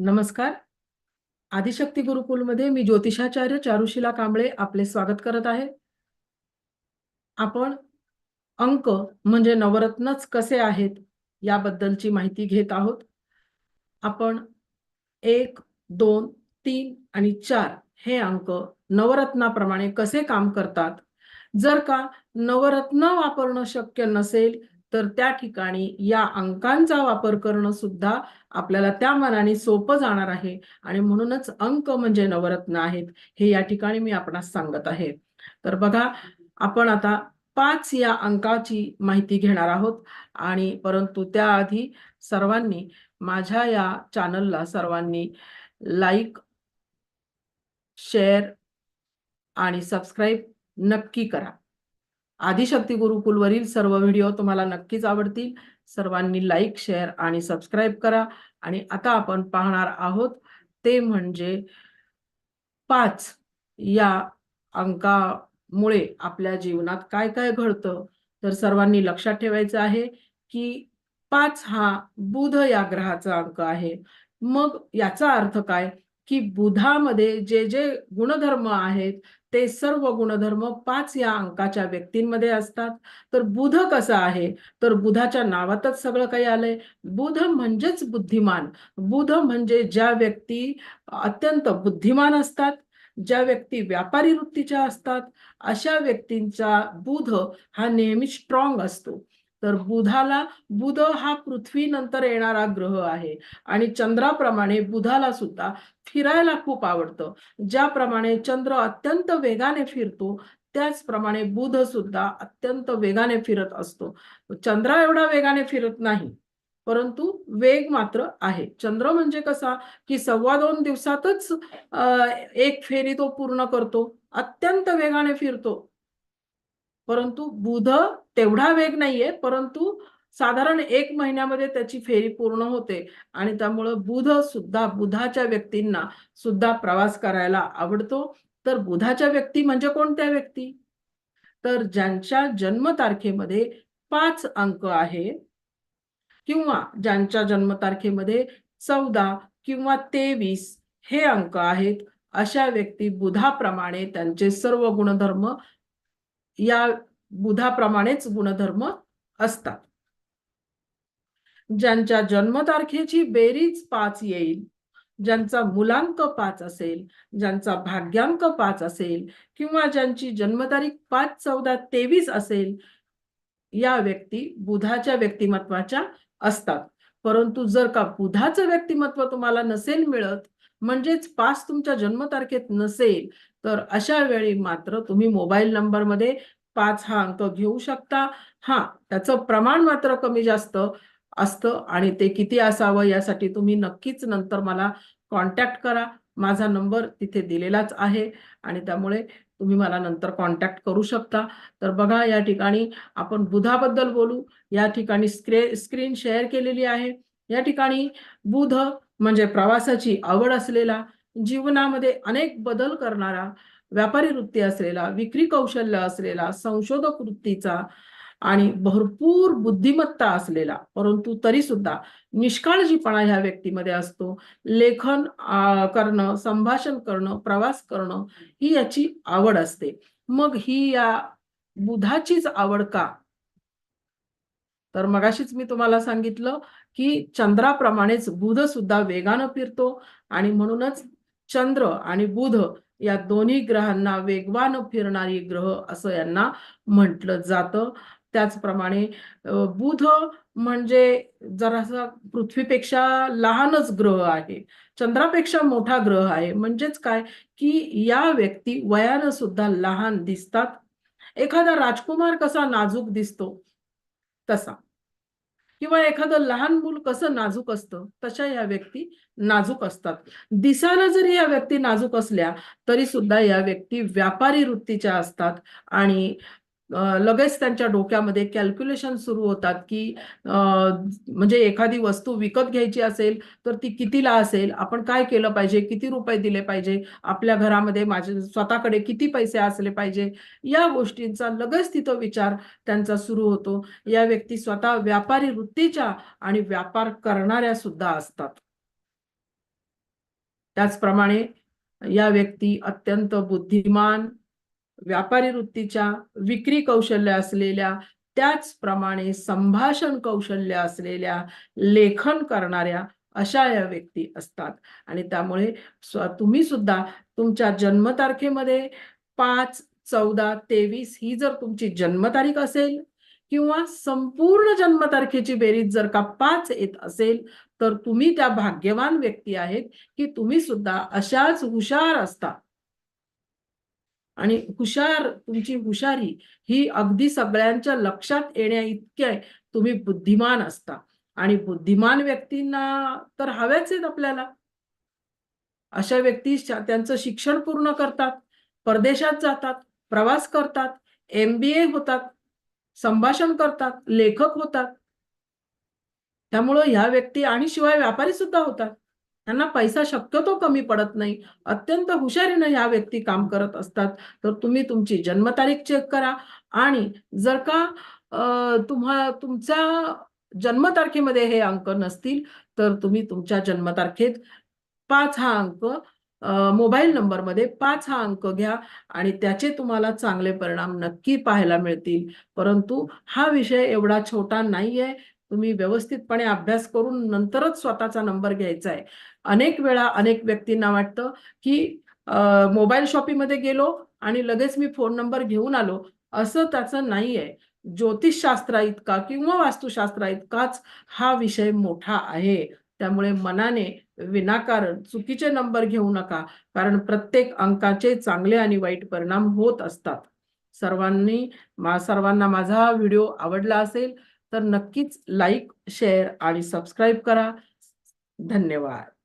नमस्कार. आदिशक्ती गुरुकुलमध्ये मी ज्योतिषाचार्य चारुशिला कांबळे आपले स्वागत करत आहे. आपण अंक म्हणजे नवरत्नच कसे आहेत याबद्दलची माहिती घेत आहोत. आपण एक दोन तीन आणि चार हे अंक नवरत्नाप्रमाणे कसे काम करतात? जर का नवरत्न वापरणं शक्य नसेल तर त्या ठिकाणी या अंकांचा वापर करणं सुद्धा आपल्याला त्या मनाने सोपं जाणार आहे. आणि म्हणूनच अंक म्हणजे नवरत्न आहेत हे या ठिकाणी मी आपणास सांगत आहे. तर बघा आपण आता पाच या अंकाची माहिती घेणार आहोत. आणि परंतु त्याआधी सर्वांनी माझ्या या चॅनलला सर्वांनी लाईक शेअर आणि सबस्क्राईब नक्की करा. आदिशक्ती गुरुकुलवरील सर्व व्हिडिओ तुम्हाला नक्कीच आवडतील. सर्वांनी लाईक शेअर आणि सबस्क्राईब करा. आणि आता आपण पाहणार आहोत ते म्हणजे पाच या अंकामुळे आपल्या जीवनात काय काय घडतं? तर सर्वांनी लक्षात ठेवायचं आहे की पाच हा बुध या ग्रहाचा अंक आहे. मग याचा अर्थ काय? की बुधामध्ये जे जे गुणधर्म आहेत ते सर्व गुणधर्म पाच या अंकाच्या व्यक्तींमध्ये असतात. तर बुध कसं आहे? तर बुधाच्या नावातच सगळं काही आलंय. बुध म्हणजेच बुद्धिमान. बुध म्हणजे ज्या व्यक्ती अत्यंत बुद्धिमान असतात ज्या व्यक्ती व्यापारी वृत्तीच्या असतात अशा व्यक्तींचा बुध हा नेहमी स्ट्रॉंग असतो. तर बुधाला बुध हा पृथ्वीनंतर येणारा ग्रह आहे. आणि चंद्राप्रमाणे बुधाला सुद्धा फिरायला खूप आवडतं. ज्याप्रमाणे चंद्र अत्यंत वेगाने फिरतो त्याचप्रमाणे बुध सुद्धा अत्यंत वेगाने फिरत असतो. चंद्रा एवढा वेगाने फिरत नाही परंतु वेग मात्र आहे. चंद्र म्हणजे कसा की सव्वा दोन दिवसातच एक फेरी तो पूर्ण करतो अत्यंत वेगाने फिरतो. परंतु बुध तेवढा वेग नाहीये परंतु साधारण एक महिन्यामध्ये त्याची फेरी पूर्ण होते आणि त्यामुळं बुध सुद्धा बुधाच्या व्यक्तींना सुद्धा प्रवास करायला आवडतो. तर बुधाच्या व्यक्ती म्हणजे कोणत्या व्यक्ती? तर ज्यांच्या जन्मतारखेमध्ये पाच अंक आहे किंवा ज्यांच्या जन्मतारखेमध्ये चौदा किंवा तेवीस हे अंक आहेत अशा व्यक्ती बुधाप्रमाणे त्यांचे सर्व गुणधर्म या बुधाप्रमाणेच गुणधर्म असतात. ज्यांच्या जन्मतारखेची बेरीज पाच येईल ज्यांचा मुलांक पाच असेल ज्यांचा भाग्यांक पाच असेल किंवा ज्यांची जन्मतारीख पाच चौदा तेवीस असेल या व्यक्ती बुधाच्या व्यक्तिमत्वाच्या असतात. परंतु जर का बुधाचं व्यक्तिमत्व तुम्हाला नसेल मिळत म्हणजेच पाच तुमच्या जन्मतारखेत नसेल तर अशा वेळी मात्र तुम्ही मोबाईल नंबरमध्ये पाच हा अंक घेऊ शकता. हा त्याचं प्रमाण मात्र कमी जास्त असतं आणि ते किती असावं यासाठी तुम्ही नक्कीच नंतर मला कॉन्टॅक्ट करा. माझा नंबर तिथे दिलेलाच आहे आणि त्यामुळे तुम्ही मला नंतर कॉन्टॅक्ट करू शकता. तर बघा या ठिकाणी आपण बुधाबद्दल बोलू. या ठिकाणी स्क्रे स्क्रीन शेअर केलेली आहे. या ठिकाणी बुध म्हणजे प्रवासाची आवड असलेला जीवनामध्ये अनेक बदल करणारा व्यापारी वृत्ती असलेला विक्री कौशल्य असलेला संशोधक वृत्तीचा आणि भरपूर बुद्धिमत्ता असलेला परंतु तरी सुद्धा निष्काळजीपणा ह्या व्यक्तीमध्ये असतो. लेखन करणं संभाषण करणं प्रवास करणं ही याची आवड असते. मग ही या बुधाचीच आवड का? तर मगाशीच मी तुम्हाला सांगितलं की चंद्राप्रमाणेच बुध सुद्धा वेगानं फिरतो आणि म्हणूनच चंद्र आणि बुध या दोन्ही ग्रहांना वेगवान फिरणारी ग्रह असं यांना म्हटलं जातं. त्याचप्रमाणे बुध म्हणजे जरासा पृथ्वीपेक्षा लहानच ग्रह आहे. चंद्रापेक्षा मोठा ग्रह आहे. म्हणजेच काय? की या व्यक्ती वयानं सुद्धा लहान दिसतात. एखादा राजकुमार कसा नाजूक दिसतो? तसा. किंवा एखादं लहान मूल कसं नाजूक असतं तशा या व्यक्ती नाजूक असतात. दिसायला जरी या व्यक्ती नाजूक असल्या तरी सुद्धा या व्यक्ती व्यापारी वृत्तीच्या असतात आणि लगेच त्यांच्या डोक्यामध्ये कॅल्क्युलेशन सुरू होतात की म्हणजे एखादी वस्तू विकत घ्यायची असेल तर ती कितीला असेल? आपण काय केलं पाहिजे? किती रुपये दिले पाहिजे? आपल्या घरामध्ये माझे स्वतःकडे किती पैसे असले पाहिजे? या गोष्टींचा लगेच तिथं विचार त्यांचा सुरू होतो. या व्यक्ती स्वतः व्यापारी वृत्तीच्या आणि व्यापार करणाऱ्या सुद्धा असतात. त्याचप्रमाणे या व्यक्ती अत्यंत बुद्धिमान व्यापारी वृत्तीच्या विक्री कौशल्य असलेल्या त्याचप्रमाणे संभाषण कौशल्य असलेल्या लेखन करणाऱ्या अशा या व्यक्ती असतात. आणि त्यामुळे तुम्ही सुद्धा तुमच्या जन्मतारखेमध्ये पाच चौदा तेवीस ही जर तुमची जन्मतारीख असेल किंवा संपूर्ण जन्मतारखेची बेरीज जर का पाच येत असेल तर तुम्ही त्या भाग्यवान व्यक्ती आहेत की तुम्ही सुद्धा अशाच हुशार असता. आणि हुशार तुमची हुशारी ही अगदी सगळ्यांच्या लक्षात येण्या इतके तुम्ही बुद्धिमान असता. आणि बुद्धिमान व्यक्तींना तर हव्याच आहेत आपल्याला. अशा व्यक्ती शा- त्यांचं शिक्षण पूर्ण करतात परदेशात जातात प्रवास करतात एम बी ए होतात संभाषण करतात लेखक होतात. त्यामुळं ह्या व्यक्ती आणि शिवाय व्यापारी सुद्धा होतात. त्यांना पैसा शक्यतो कमी पडत नाही. अत्यंत हुशारीनं ह्या व्यक्ती काम करत असतात. तर तुम्ही तुमची जन्मतारीख चेक करा. आणि जर का तुम्हा तुमच्या जन्मतारखेमध्ये हे अंक नसतील तर तुम्ही तुमच्या जन्मतारखेत पाच हा अंक मोबाईल नंबरमध्ये पाच हा अंक घ्या आणि त्याचे तुम्हाला चांगले परिणाम नक्की पाहायला मिळतील. परंतु हा विषय एवढा छोटा नाहीये. तुम्ही व्यवस्थितपणे अभ्यास करून नंतरच स्वतःचा नंबर घ्यायचा आहे अनेक वेळा अनेक व्यक्तींना वाटतं की मोबाईल शॉपीमध्ये गेलो आणि लगेच मी फोन नंबर घेऊन आलो असं त्याचं नाहीये. ज्योतिषशास्त्रा इतका किंवा वास्तुशास्त्रा इतकाच हा विषय मोठा आहे. त्यामुळे मनाने विनाकारण चुकीचे नंबर घेऊ नका कारण प्रत्येक अंकाचे चांगले आणि वाईट परिणाम होत असतात. सर्वांनी मा सर्वांना माझा हा व्हिडिओ आवडला असेल तर नक्कीच लाईक शेअर आणि सबस्क्राईब करा. धन्यवाद.